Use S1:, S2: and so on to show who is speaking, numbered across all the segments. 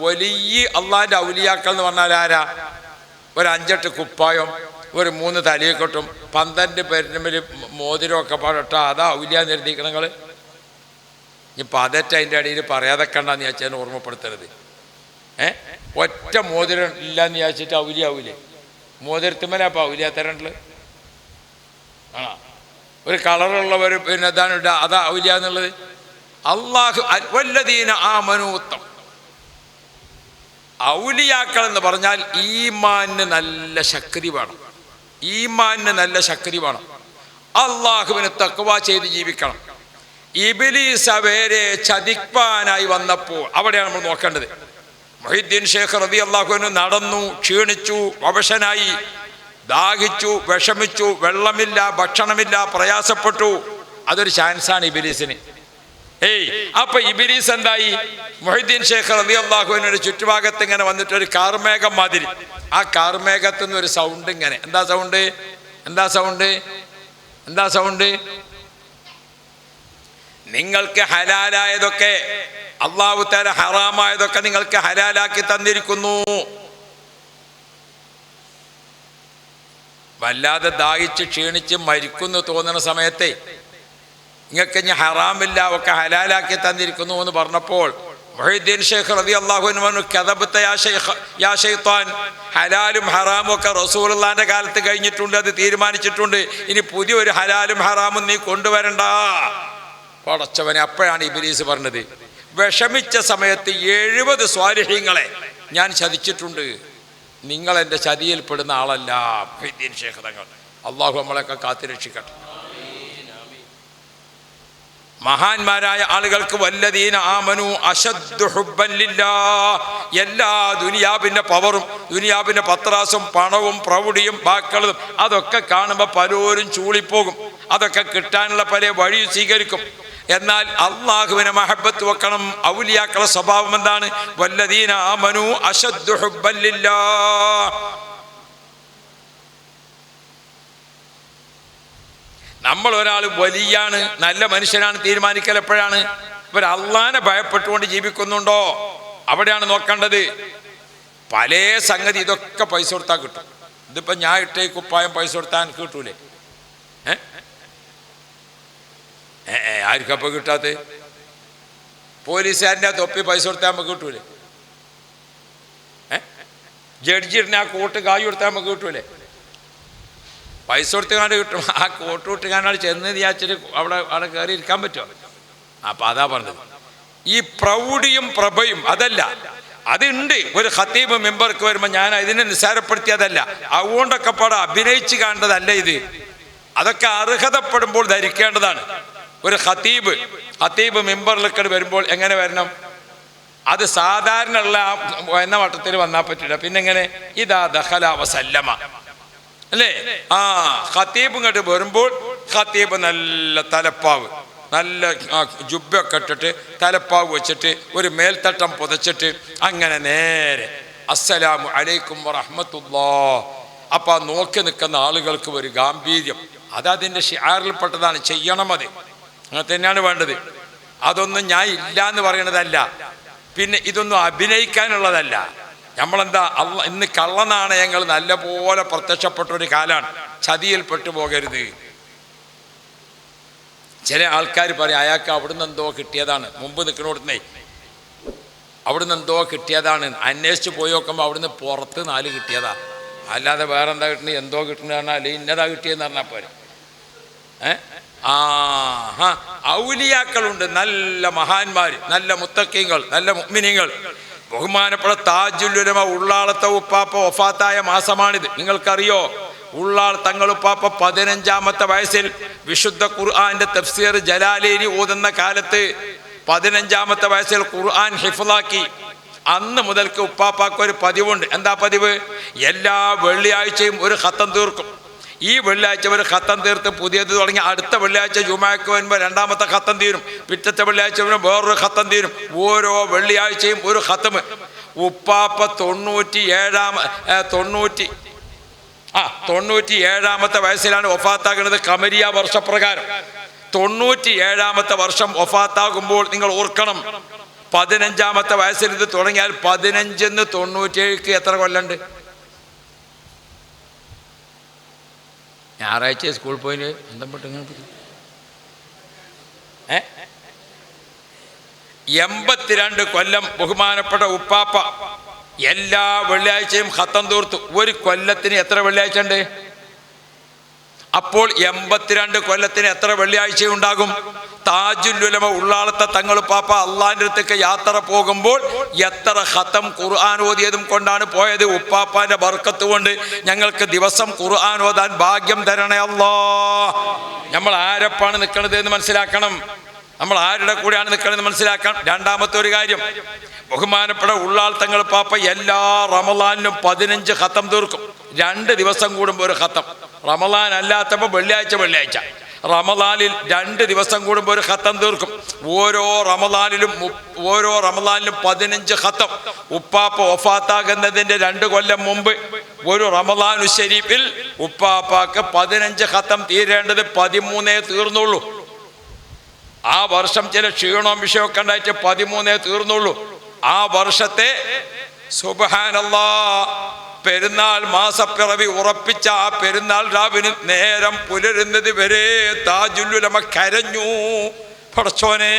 S1: വലിയ അള്ളാഹിന്റെ ഔലിയാക്കൾ എന്ന് പറഞ്ഞാൽ ആരാ? ഒരു അഞ്ചെട്ട് കുപ്പായം ഒരു മൂന്ന് തലയെക്കൊട്ടും പന്ത്രണ്ട് പേരിനുമ്പിൽ മോതിരമൊക്കെ പാടട്ട അതാ ഔലിയ നിർത്തിക്കണങ്ങൾ ഇനി അതറ്റ അതിന്റെ അടിയിൽ പറയാതെ കണ്ടാന്ന് ചോദിച്ചാൽ ഓർമ്മപ്പെടുത്തരുത്. ഏ? ഒറ്റ മോതിരം ഇല്ലാന്ന് വിചാരിച്ചിട്ട് ഔലിയാവൂലേ മോതിരത്തുമ്മല അപ്പം ഔലിയ തരണ്ടത്? ആ ഒരു കളറുള്ളവർ പിന്നെ ഇടുക അതാ ഔലിയ എന്നുള്ളത്. അള്ളാഹു വല്ലതീന ആ മനൂത്തം ഔലിയാക്കൾ എന്ന് പറഞ്ഞാൽ ഈമാന് നല്ല ശക്തി വേണം. ഈമാന് നല്ല ശക്തി വേണം. അള്ളാഹുവിന് തക്കവ ചെയ്ത് ജീവിക്കണം. ഇബിലീസ് അവരെ ചതിപ്പാനായി വന്നപ്പോൾ അവിടെയാണ് നമ്മൾ നോക്കേണ്ടത്. മൊഹിദ്ദീൻ ഷേഖ് റബി അള്ളാഹുവിന് നടന്നു ക്ഷീണിച്ചു അവശനായി ദാഹിച്ചു വിഷമിച്ചു വെള്ളമില്ല ഭക്ഷണമില്ല പ്രയാസപ്പെട്ടു. അതൊരു ചാൻസാണ് ഇബിലീസിന്. ഏയ് അപ്പൊ ഇബിലീസ് എന്തായി? മൊഹിദ്ദീൻ ഷേഖ് റബി അള്ളാഹുവിനൊരു ചുറ്റുഭാഗത്ത് ഇങ്ങനെ വന്നിട്ട് ഒരു കാർമേഘം മാതിരി. ആ കാർമേഘത്തു നിന്ന് ഒരു സൗണ്ട് ഇങ്ങനെ. എന്താ സൗണ്ട് എന്താ സൗണ്ട് എന്താ സൗണ്ട് നിങ്ങൾക്ക് ഹലാലായതൊക്കെ അള്ളാഹു തല ഹറാമായതൊക്കെ നിങ്ങൾക്ക് ഹലാലാക്കി തന്നിരിക്കുന്നു. വല്ലാതെ ദാഹിച്ച് ക്ഷീണിച്ച് മരിക്കുന്നു തോന്നുന്ന സമയത്തെ നിങ്ങൾക്ക് ഇനി ഹറാമില്ല ഒക്കെ ഹലാലാക്കി തന്നിരിക്കുന്നു എന്ന് പറഞ്ഞപ്പോൾ മൊഹീദ്ദീൻ ഷെയ്ഖ് റബി അള്ളാഹുവിന് പറഞ്ഞു കഥബത്തെ യാ യാ ഷെയ്ത്താൻ ഹലാലും ഹറാമും ഒക്കെ റസൂലുള്ളാന്റെ കാലത്ത് കഴിഞ്ഞിട്ടുണ്ട് അത് തീരുമാനിച്ചിട്ടുണ്ട്. ഇനി പുതിയൊരു ഹലാലും ഹറാമും നീ കൊണ്ടുവരണ്ട. പടച്ചവനെ അപ്പോഴാണ് ഇബിലീസ് പറഞ്ഞത്. വിഷമിച്ച സമയത്ത് എഴുപത് സ്വാലിഹ്യങ്ങളെ ഞാൻ ചതിച്ചിട്ടുണ്ട്. നിങ്ങൾ എന്റെ ചതിയിൽപ്പെടുന്ന ആളല്ല ഷെയ്ഖ് തങ്ങൾ. അള്ളാഹു നമ്മളെയൊക്കെ കാത്തുരക്ഷിക്കട്ടെ. മഹാന്മാരായ ആളുകൾക്ക് വല്ലതീന ആമനു അശദ്ദു എല്ലാ ദുനിയാവിന്റെ പവറും ദുനിയാവിന്റെ പത്രാസും പണവും പ്രൗഢിയും ബാക്കളും അതൊക്കെ കാണുമ്പോൾ പലരും ചൂളിപ്പോകും. അതൊക്കെ കിട്ടാനുള്ള പല വഴി സ്വീകരിക്കും. എന്നാൽ അള്ളാഹുവിനെ മഹബത്ത് വെക്കണം. ഔലിയാക്കളുടെ സ്വഭാവം എന്താണ്? വല്ലതീന ആമനു അശദ്ദു നമ്മൾ ഒരാൾ വലിയാണ് നല്ല മനുഷ്യനാണ് തീരുമാനിക്കൽ എപ്പോഴാണ്? ഇവർ ഭയപ്പെട്ടുകൊണ്ട് ജീവിക്കുന്നുണ്ടോ? അവിടെയാണ് നോക്കേണ്ടത്. പല സംഗതി ഇതൊക്കെ പൈസ കൊടുത്താൽ കിട്ടും. ഇതിപ്പോ ഞാൻ ഇട്ടേ കുപ്പായം പൈസ കൊടുത്താൽ കിട്ടൂലേ? ഏ? ഏ, ഏ, ആർക്കപ്പോ കിട്ടാത്ത പോലീസുകാരന്റെ തൊപ്പി പൈസ കൊടുത്താൽ നമുക്ക് കിട്ടൂലേ? ജഡ്ജിടിനെ ആ കോട്ട് കായ് കൊടുത്താൽ നമുക്ക് കിട്ടൂലേ? പൈസ കൊടുത്തുകാണ്ട് കിട്ടും. ആ കോട്ട് വിട്ടുകാണ്ടാണ് ചെന്ന് വിചാരിച്ചിട്ട് അവിടെ അവിടെ കയറി ഇരിക്കാൻ പറ്റുമോ? അപ്പം അതാ പറഞ്ഞത്. ഈ പ്രൗഢിയും പ്രഭയും അതല്ല. അതുണ്ട്. ഒരു ഖത്തീബ് മെമ്പർക്ക് വരുമ്പോൾ ഞാൻ അതിനെ നിസ്സാരപ്പെടുത്തിയതല്ല. അതുകൊണ്ടൊക്കെ പാടെ അഭിനയിച്ച് കാണേണ്ടതല്ല ഇത്. അതൊക്കെ അർഹതപ്പെടുമ്പോൾ ധരിക്കേണ്ടതാണ്. ഒരു ഖത്തീബ് ഖത്തീബ് മെമ്പറിലൊക്കെ വരുമ്പോൾ എങ്ങനെ വരണം? അത് സാധാരണ ഉള്ള എന്ന വട്ടത്തിൽ വന്നാൽ പറ്റില്ല. പിന്നെങ്ങനെ? ഇതാ ദഹല വസല്ലമ. അല്ലേ? ആ ഖത്തീബ് ഇങ്ങോട്ട് വരുമ്പോൾ ഖത്തീബ് നല്ല തലപ്പാവ് നല്ല ജുബൊക്കെ ഇട്ടിട്ട് തലപ്പാവ് വെച്ചിട്ട് ഒരു മേൽത്തട്ടം പുതച്ചിട്ട് അങ്ങനെ നേരെ അസ്സലാമു അലൈക്കും വറഹ്മത്തുള്ളാ. അപ്പം നോക്കി നിൽക്കുന്ന ആളുകൾക്ക് ഒരു ഗാംഭീര്യം. അതതിന്റെ ഷിയാറിൽപ്പെട്ടതാണ് ചെയ്യണം അത്. അങ്ങനെ തന്നെയാണ് വേണ്ടത്. അതൊന്നും ഞാൻ ഇല്ല എന്ന് പറയണതല്ല. പിന്നെ ഇതൊന്നും അഭിനയിക്കാനുള്ളതല്ല. നമ്മളെന്താ അള്ള ഇന്ന് കള്ളനാണയങ്ങൾ നല്ലപോലെ പ്രത്യക്ഷപ്പെട്ട ഒരു കാലാണ്. ചതിയിൽപ്പെട്ടു പോകരുത് ചില ആൾക്കാർ പറയും അയാൾക്ക് അവിടുന്ന് എന്തോ കിട്ടിയതാണ്. മുമ്പ് നിൽക്കണോടുന്നേ അവിടുന്ന് എന്തോ കിട്ടിയതാണ്. അന്വേഷിച്ച് പോയി നോക്കുമ്പോൾ അവിടുന്ന് പുറത്ത് നാല് കിട്ടിയതാ. അല്ലാതെ വേറെ എന്താ കിട്ടുന്നത്? എന്തോ കിട്ടുന്നത് പറഞ്ഞാൽ ഇന്നതാ കിട്ടിയെന്ന് പറഞ്ഞാൽ പോരെ. ഔലിയാക്കളുണ്ട്. നല്ല മഹാന്മാർ നല്ല മുത്തക്കിങ്ങൾ നല്ല മുഗ്മിനിങ്ങൾ ബഹുമാനപ്പെട്ട താജുല്ലുലമ ഉള്ളാളത്തെ ഉപ്പാപ്പ ഒഫാത്തായ മാസമാണിത്. നിങ്ങൾക്കറിയോ? ഉള്ളാൾ തങ്ങളുപ്പാപ്പ പതിനഞ്ചാമത്തെ വയസ്സിൽ വിശുദ്ധ ഖുർആാന്റെ തഫ്സീർ ജലാലേരി ഓതുന്ന കാലത്ത് പതിനഞ്ചാമത്തെ വയസ്സിൽ ഖുർആൻ ഹിഫലാക്കി അന്ന് മുതൽക്ക് ഉപ്പാപ്പാക്ക് ഒരു പതിവുണ്ട്. എന്താ പതിവ്? എല്ലാ വെള്ളിയാഴ്ചയും ഒരു ഹത്തം തീർക്കും. ഈ വെള്ളിയാഴ്ച വരെ ഖത്തം തീർത്ത് പുതിയത് തുടങ്ങി അടുത്ത വെള്ളിയാഴ്ച ജുമാക്ക് വരുമ്പോൾ രണ്ടാമത്തെ ഖത്തം തീരും. പിറ്റത്തെ വെള്ളിയാഴ്ച വരുമ്പോൾ വേറൊരു ഖത്തം തീരും. ഓരോ വെള്ളിയാഴ്ചയും ഒരു ഖത്തം. ഉപ്പാപ്പ തൊണ്ണൂറ്റി ഏഴാമ തൊണ്ണൂറ്റി ആ തൊണ്ണൂറ്റി ഏഴാമത്തെ വയസ്സിലാണ് ഒഫാത്താകുന്നത് കമരിയ വർഷപ്രകാരം. തൊണ്ണൂറ്റി ഏഴാമത്തെ വർഷം ഒഫാത്താകുമ്പോൾ നിങ്ങൾ ഓർക്കണം. പതിനഞ്ചാമത്തെ വയസ്സിൽ ഇത് തുടങ്ങിയാൽ പതിനഞ്ചെന്ന് ഏഴ് എത്ര കൊല്ലണ്ട്? ഞായറാഴ്ച സ്കൂളിൽ പോയിന് എന്താ പെട്ട് ഇങ്ങനെ ഏ? എൺപത്തിരണ്ട് കൊല്ലം ബഹുമാനപ്പെട്ട ഉപ്പാപ്പ എല്ലാ വെള്ളിയാഴ്ചയും ഹത്തം തീർത്തു. ഒരു കൊല്ലത്തിന് എത്ര വെള്ളിയാഴ്ച ഉണ്ട്? അപ്പോൾ എൺപത്തിരണ്ട് കൊല്ലത്തിന് എത്ര വെള്ളിയാഴ്ച ഉണ്ടാകും? താജുല്ലുലമ ഉള്ളാളത്തെ തങ്ങൾ പാപ്പ അള്ളാന്റെ അടുത്തേക്ക് യാത്ര പോകുമ്പോൾ എത്ര ഹത്തം ഖുർആൻ ഓതിയതും കൊണ്ടാണ് പോയത്. ഉപ്പാപ്പാന്റെ ബർക്കത്ത് കൊണ്ട് ഞങ്ങൾക്ക് ദിവസം ഖുർആൻ ഓതാൻ ഭാഗ്യം തരണേ അല്ലോ നമ്മൾ ആരപ്പാണ് നിൽക്കുന്നത് എന്ന് മനസ്സിലാക്കണം. നമ്മൾ ആരുടെ കൂടെയാണ് നിൽക്കണമെന്ന് മനസ്സിലാക്കണം. രണ്ടാമത്തെ ഒരു കാര്യം ബഹുമാനപ്പെട്ട ഉള്ളാൾ തങ്ങൾ പാപ്പ എല്ലാ റമലാനിലും പതിനഞ്ച് ഹത്തം തീർക്കും. രണ്ട് ദിവസം കൂടുമ്പോൾ ഒരു ഹത്തം റമലാൻ അല്ലാത്തപ്പോൾ വെള്ളിയാഴ്ച വെള്ളിയാഴ്ച. റമലാനിൽ രണ്ട് ദിവസം കൂടുമ്പോൾ ഒരു ഖത്തം തീർക്കും. ഓരോ റമദാനിലും ഓരോ റമദാനിലും പതിനഞ്ച് ഖത്തം. ഉപ്പാപ്പ ഒഫാത്താകുന്നതിന്റെ രണ്ട് കൊല്ലം മുമ്പ് ഒരു റമദാനു ഷരീഫിൽ ഉപ്പാപ്പാക്ക് പതിനഞ്ച് ഹത്തം തീരേണ്ടത് പതിമൂന്നേ തീർന്നുള്ളൂ. ആ വർഷം ചില ക്ഷീണവും വിഷയമൊക്കെ ഉണ്ടായിട്ട് പതിമൂന്നേ തീർന്നുള്ളൂ. ആ വർഷത്തെ സുബഹാനല്ലാ പെരുന്നാൾ മാസപ്പിറവി ഉറപ്പിച്ച ആ പെരുന്നാൾ രാവിന് നേരം പുലരുന്നത് വരെ താജുല്ലുലമ കരഞ്ഞു. പടച്ചോനെ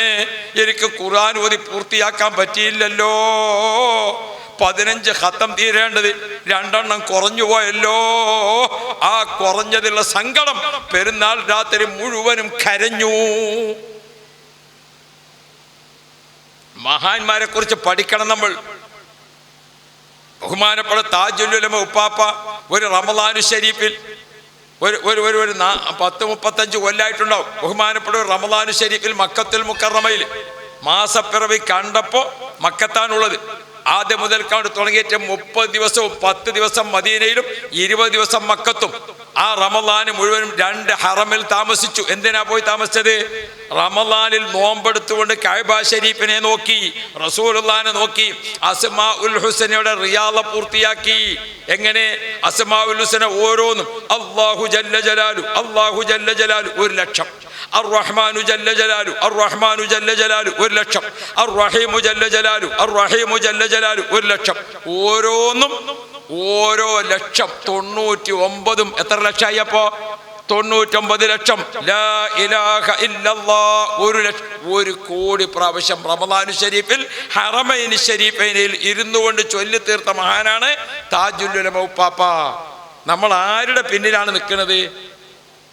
S1: എനിക്ക് ഖുർആൻ ഓതി പൂർത്തിയാക്കാൻ പറ്റിയില്ലല്ലോ. പതിനഞ്ച് ഹത്തം തീരേണ്ടത് രണ്ടെണ്ണം കുറഞ്ഞു പോയല്ലോ. ആ കുറഞ്ഞതിലുള്ള സങ്കടം പെരുന്നാൾ രാത്രി മുഴുവനും കരഞ്ഞു. മഹാന്മാരെ കുറിച്ച് പഠിക്കണം നമ്മൾ. ബഹുമാനപ്പെട്ട താജുല്ലുലമ ഉപ്പാപ്പ ഒരു റമദാനു ഷരീഫിൽ ഒരു ഒരു ഒരു ഒരു പത്ത് മുപ്പത്തഞ്ച് കൊല്ലായിട്ടുണ്ടാവും. ബഹുമാനപ്പെട്ട ഒരു റമദാനു ഷരീഫിൽ മക്കത്തുൽ മുക്കറമയിൽ മാസപ്പിറവി കണ്ടപ്പോൾ മക്കത്താണുള്ളത്. ആദ്യം മുതൽ കണ്ട് തുടങ്ങിയിട്ട് മുപ്പത് ദിവസവും പത്ത് ദിവസം മദീനയിലും ഇരുപത് ദിവസം മക്കത്തും. ആ റമലാന് മുഴുവനും രണ്ട് ഹറമിൽ താമസിച്ചു എന്തിനാ പോയി താമസിച്ചത് റമലാനിൽ നോമ്പെടുത്തുകൊണ്ട് കൈബ ഷരീഫിനെ നോക്കി റസൂലുള്ളാനെ നോക്കി അസ്മാ ഉൽ ഹുസനയുടെ റിയാദ പൂർത്തിയാക്കി എങ്ങനെ അസ്മാ ഉൽ ഹുസന ഓരോന്നും അള്ളാഹു ജല്ല ജലാലു അള്ളാഹു ജല്ല ജലാലു ഒരു ലക്ഷം الرحمن جل جلاله الرحمن جل جلاله ഒരു ലക്ഷം الرحيم جل جلاله الرحيم جل جلاله ഒരു ലക്ഷം ഓരോന്നും ഓരോ ലക്ഷം തൊണ്ണൂറ്റി ഒമ്പതും എത്ര ലക്ഷമായി അപ്പോ തൊണ്ണൂറ്റൊമ്പത് ലക്ഷം. ഒരു ലക്ഷം ഒരു കോടി പ്രാവശ്യം റമദാനു ഷരീഫിൽ ഹറമൈൻ ഷരീഫിനിൽ ഇരുന്നു കൊണ്ട് ചൊല്ലി തീർത്ത മഹാനാണ് താജുല്ലുലമ ഉപ്പാപ്പ നമ്മൾ ആരുടെ പിന്നിലാണ് നിൽക്കുന്നത്?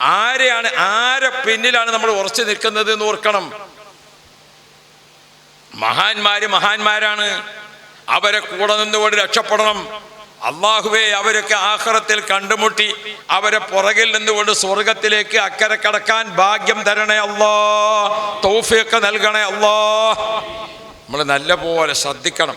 S1: ആരെയാണ് ആരെ പിന്നിലാണ് നമ്മൾ ഉറച്ചു നിൽക്കുന്നത് എന്ന് ഓർക്കണം. മഹാന്മാര് മഹാന്മാരാണ്. അവരെ കൂടെ നിന്നുകൊണ്ട് രക്ഷപ്പെടണം. അള്ളാഹുവെ അവരൊക്കെ ആഹ്റത്തിൽ കണ്ടുമുട്ടി അവരെ പുറകിൽ നിന്നുകൊണ്ട് സ്വർഗത്തിലേക്ക് അക്കരെ കടക്കാൻ ഭാഗ്യം തരണേ അല്ലോ തൗഫിയൊക്കെ നൽകണേ അല്ലോ നമ്മൾ നല്ല പോലെ ശ്രദ്ധിക്കണം.